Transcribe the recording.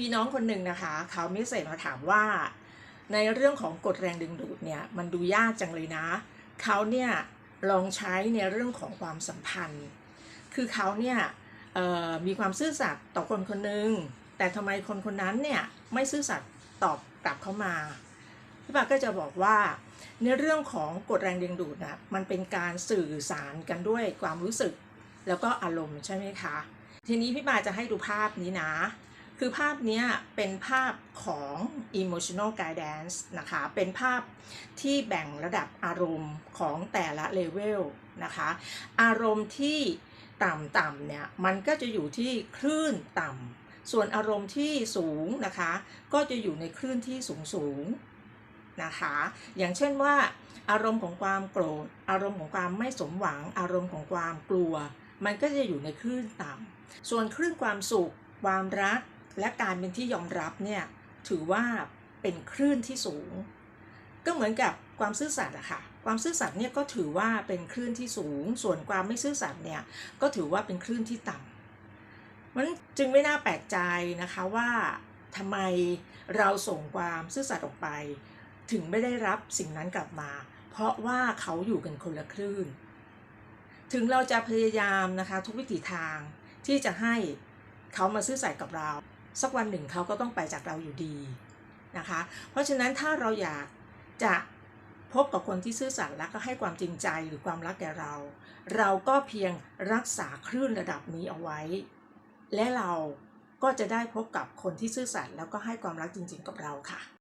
มีน้องคนหนึ่งนะคะ เขาไม่เสร็จมาถามว่า ในเรื่องของกฎแรงดึงดูดเนี่ยมันดูยากจังเลยนะ เขาเนี่ยลองใช้ในเรื่องของความสัมพันธ์ คือเขาเนี่ยมีความซื่อสัตย์ต่อคนคนหนึ่งแต่ทำไมคนคนนั้นเนี่ยไม่ซื่อสัตย์ตอบกลับเข้ามาพี่ปาก็จะบอกว่าในเรื่องของกฎแรงดึงดูดนะมันเป็นการสื่อสารกันด้วยความรู้สึก แล้วก็อารมณ์ใช่ไหมคะ ทีนี้พี่ปาจะให้ดูภาพนี้นะ คือภาพนี้เป็นภาพของ emotional guidance นะคะ เป็นภาพที่แบ่งระดับอารมณ์ของแต่ละเลเวลนะคะ อารมณ์ที่ต่ำๆเนี่ย มันก็จะอยู่ที่คลื่นต่ำ ส่วนอารมณ์ที่สูงนะคะ ก็จะอยู่ในคลื่นที่สูงๆนะคะ อย่างเช่นว่า อารมณ์ของความโกรธ อารมณ์ของความไม่สมหวัง อารมณ์ของความกลัว มันก็จะอยู่ในคลื่นต่ำ ส่วนคลื่นความสุข ความรัก และการเป็นที่ยอมรับเนี่ยถือว่าเป็นคลื่นที่สูง ก็เหมือนกับความซื่อสัตย์อะค่ะความซื่อสัตย์เนี่ยก็ถือว่าเป็นคลื่นที่สูง ส่วนความไม่ซื่อสัตย์เนี่ยก็ถือว่าเป็นคลื่นที่ต่ำมันจึงไม่น่าแปลกใจนะคะว่าทำไมเราส่งความซื่อสัตย์ออกไป ถึงไม่ได้รับสิ่งนั้นกลับมา เพราะว่าเขาอยู่กันคนละคลื่น ถึงเราจะพยายามนะคะทุกวิถีทางที่จะให้เขามาซื่อสัตย์กับเรา สักวันหนึ่งเขาก็ต้องไปจากเราอยู่ดีนะคะ เพราะฉะนั้นถ้าเราอยากจะพบกับคนที่ซื่อสัตย์และก็ให้ความจริงใจหรือความรักแก่เรา เราก็เพียงรักษาคลื่นระดับนี้เอาไว้ และเราก็จะได้พบกับคนที่ซื่อสัตย์แล้วก็ให้ความรักจริง ๆ กับเราค่ะ